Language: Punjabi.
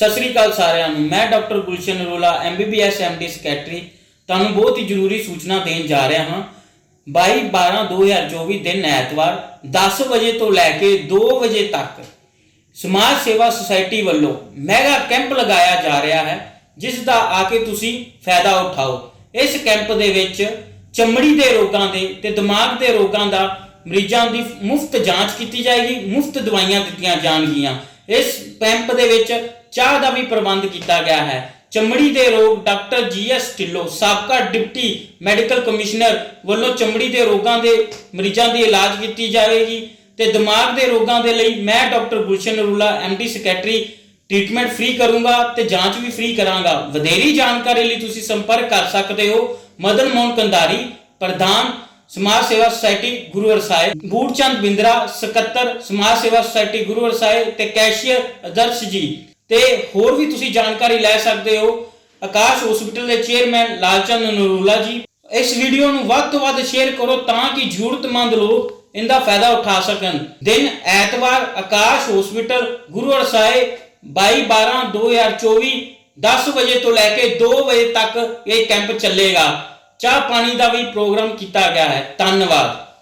ਸਤਿ ਸ੍ਰੀ ਅਕਾਲ ਸਾਰਿਆਂ ਨੂੰ। ਮੈਂ doctor Gulshan Arola MBBS MD secretary ਤੁਹਾਨੂੰ ਬਹੁਤ ਹੀ ਜ਼ਰੂਰੀ ਸੂਚਨਾ ਦੇਣ ਜਾ ਰਿਹਾ ਹਾਂ। 22 12 2024 ਦਿਨ ਐਤਵਾਰ 10 ਵਜੇ ਤੋਂ ਲੈ ਕੇ 2 ਵਜੇ ਤੱਕ ਸਮਾਜ ਸੇਵਾ ਸੁਸਾਇਟੀ ਵੱਲੋਂ ਮੈਗਾ ਕੈਂਪ ਲਗਾਇਆ ਜਾ ਰਿਹਾ ਹੈ, ਜਿਸ ਦਾ ਆ ਕੇ ਤੁਸੀਂ ਫਾਇਦਾ ਉਠਾਓ। ਇਸ ਕੈਂਪ ਦੇ ਵਿੱਚ ਚਮੜੀ ਦੇ ਰੋਗਾਂ ਦੇ ਤੇ ਦਿਮਾਗ ਦੇ ਰੋਗਾਂ ਦਾ ਮਰੀਜ਼ਾਂ ਦੀ ਮੁਫਤ ਜਾਂਚ ਕੀਤੀ ਜਾਏਗੀ, ਮੁਫਤ ਦਵਾਈਆਂ ਦਿੱਤੀਆਂ ਜਾਣਗੀਆਂ। ਇਸ ਕੈਂਪ ਦੇ ਵਿੱਚ ਚਾਹ ਦਾ ਵੀ ਪ੍ਰਬੰਧ ਕੀਤਾ ਗਿਆ ਹੈ। ਚਮੜੀ ਦੇ ਰੋਗ ਡਾਕਟਰ ਜੀਐਸ ਢਿੱਲੋਂ, ਸਾਬਕਾ ਡਿਪਟੀ ਮੈਡੀਕਲ ਕਮਿਸ਼ਨਰ ਵੱਲੋਂ ਚਮੜੀ ਦੇ ਰੋਗਾਂ ਦੇ ਮਰੀਜ਼ਾਂ ਦੀ ਇਲਾਜ ਕੀਤੀ ਜਾਵੇਗੀ ਤੇ ਦਿਮਾਗ ਦੇ ਰੋਗਾਂ ਦੇ ਲਈ ਮੈਂ doctor Gulshan Arola MD secretary treatment free ਕਰੂੰਗਾ ਤੇ ਜਾਂਚ ਵੀ ਫ੍ਰੀ ਕਰਾਂਗਾ। ਵਧੇਰੀ ਜਾਣਕਾਰੀ ਲਈ ਤੁਸੀਂ ਸੰਪਰਕ ਕਰ ਸਕਦੇ ਹੋ ਮਦਨ ਮੋਹਨ ਕੰਧਾਰੀ, ਪ੍ਰਧਾਨ ਸਮਾਜ ਸੇਵਾ ਸੁਸਾਇਟੀ ਗੁਰੂਵਰ ਸਾਹਿਬ, ਬੂਟਚੰਦ ਬਿੰਦਰਾ, ਸਕੱਤਰ ਸਮਾਜ ਸੇਵਾ ਸੁਸਾਇਟੀ ਗੁਰੂਵਰ ਸਾਹਿਬ ਤੇ ਕੈਸ਼ੀਅਰ ਆਦਰਸ਼ ਜੀ। ਤੇ ਹੋਰ ਵੀ ਤੁਸੀਂ ਜਾਣਕਾਰੀ ਲੈ ਸਕਦੇ ਹੋ। ਆਕਾਸ਼ ਹਸਪੀਟਲ ਦੇ ਚੇਅਰਮੈਨ ਲਾਲਚੰਦ ਨਰੂਲਾ ਜੀ, ਇਸ ਵੀਡੀਓ ਨੂੰ ਵੱਧ ਤੋਂ ਵੱਧ ਸ਼ੇਅਰ ਕਰੋ ਤਾਂ ਕਿ ਜ਼ਰੂਰਤਮੰਦ ਲੋਕ ਇਹਦਾ ਫਾਇਦਾ ਉਠਾ ਸਕਣ। ਦਿਨ ਐਤਵਾਰ ਆਕਾਸ਼ ਹਸਪੀਟਲ ਗੁਰੂ ਹਰਸਾਏ 22 12 2024 10 ਵਜੇ ਤੋਂ ਲੈ ਕੇ 2 ਵਜੇ ਤੱਕ ਇਹ ਕੈਂਪ ਚੱਲੇਗਾ। ਚਾਹ ਪਾਣੀ ਦਾ ਵੀ ਪ੍ਰੋਗਰਾਮ ਕੀਤਾ ਗਿਆ ਹੈ। ਧੰਨਵਾਦ।